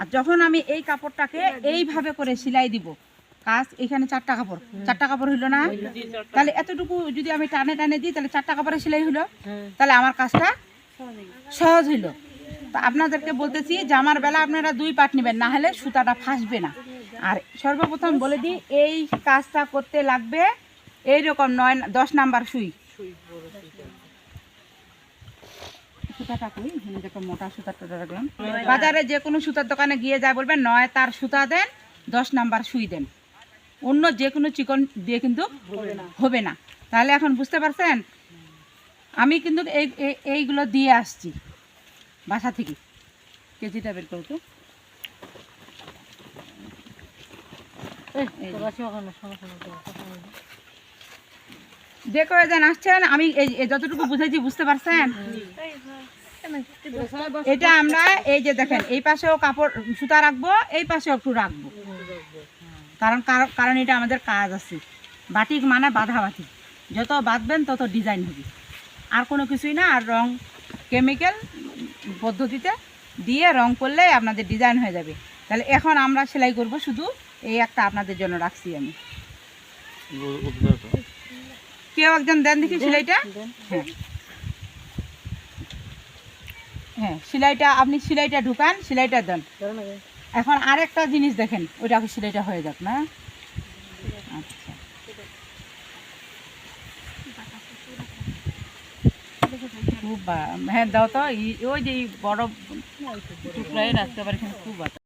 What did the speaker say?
আর যখন আমি এই কাপড়টাকে এইভাবে করে সেলাই দিব, কাজ এখানে চারটা কাপড় চারটা কাপড় হইল না? তাহলে এতটুকু যদি আমি টানে টানে দিই, তাহলে চারটা কাপড়ে সেলাই হইল? তাহলে আমার কাজটা সহজ হইল। তো আপনাদেরকে বলতেছি, জামার বেলা আপনারা দুই পাট নেবেন, না হলে সুতাটা ফাঁসবে না। আর সর্বপ্রথম বলে দিই, এই কাজটা করতে লাগবে, এইরকম নয়, দশ নাম্বার সুই। দেখো মোটা সুতা টুটা রাখলাম। বাজারে যে কোনো সুতার দোকানে গিয়ে যা বলবেন নয় তার সুতা দেন দশ নাম্বার সুই দেন। অন্য যে কোনো চিকন দিয়ে কিন্তু হবে না। তাহলে এখন বুঝতে পারছেন? আমি কিন্তু এই এই- এইগুলো দিয়ে আসছি বাসা থেকে। কেজিটা বের করো তো। এই যে। কয়জন আসছেন, আমি যতটুকু বুঝেছি, বুঝতে পারছেন? এটা আমরা এই যে দেখেন, এই পাশেও কাপড় সুতা রাখব, এই পাশেও একটু রাখব। কারণ কার- কারণ এটা আমাদের কাজ আছে। বাটিক মানে বাঁধা বাটিক যত বাঁধবেন, তত ডিজাইন হবে। আর কোনো কিছুই না, আর রং কেমিক্যাল পদ্ধতিতে দিয়ে রং করলে আপনাদের ডিজাইন হয়ে যাবে। তাহলে এখন আমরা সেলাই করব শুধু, এই একটা আপনাদের জন্য রাখছি আমি। কেউ একজন দেন দেখি সেলাইটা? হ্যাঁ। হ্যাঁ সেলাইটা আপনি সেলাইটা ঢুকান সেলাইটা দেন। এখন আরেকটা জিনিস দেখেন ওইটা সেলাইটা হয়ে যাক না? আচ্ছা। খুব হ্যাঁ দাও তো ওই যে বড় টুকরাই রাখতে পারি খুব